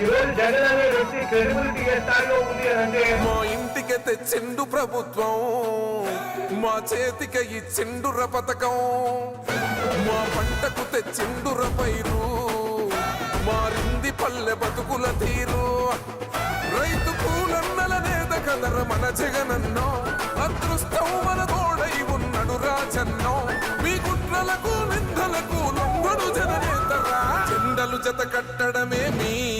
ఈరోజు జగన్ అనే వ్యక్తి క్రెడిబిలిటీ ఏ స్థాయిలో ఉంది అని అంటే మా ఇంటికి తెచ్చిండు ప్రభుత్వం. మా చేతికి ఇచ్చిండుర పథకం. మా పంటకు తెచ్చిండుర పైరు. మారింది పల్లె బతుకుల తీరు. రైతు పూలన్నలనే కదర మన జగనన్నో. అదృష్టం మన తోడై ఉన్నడు రాజన్నో. మీ కుట్రలకు నిందలకు లొంగడు జననేతరా. చెండలు జత కట్టడమే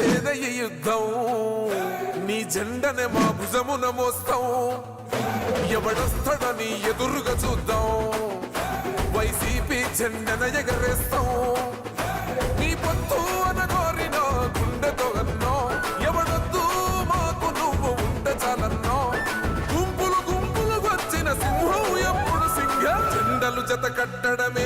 నువ్వే ఈ యుద్ధం. నీ జెండనే మా భుజమున మోస్తాం. ఎవడొస్తాడని ఎదురుగా చూద్దాం. వైసీపీ జెండన ఎగరేస్తాం. నీ పొత్తు అనగోరిన గుండెతో అన్నో. ఎవడొద్దు మాకు నువ్వు ఉండ చాలన్నో. గుంపులు గుంపులు వచ్చిన సింహం ఎప్పుడు సింహ జెండలు జత కట్టడమే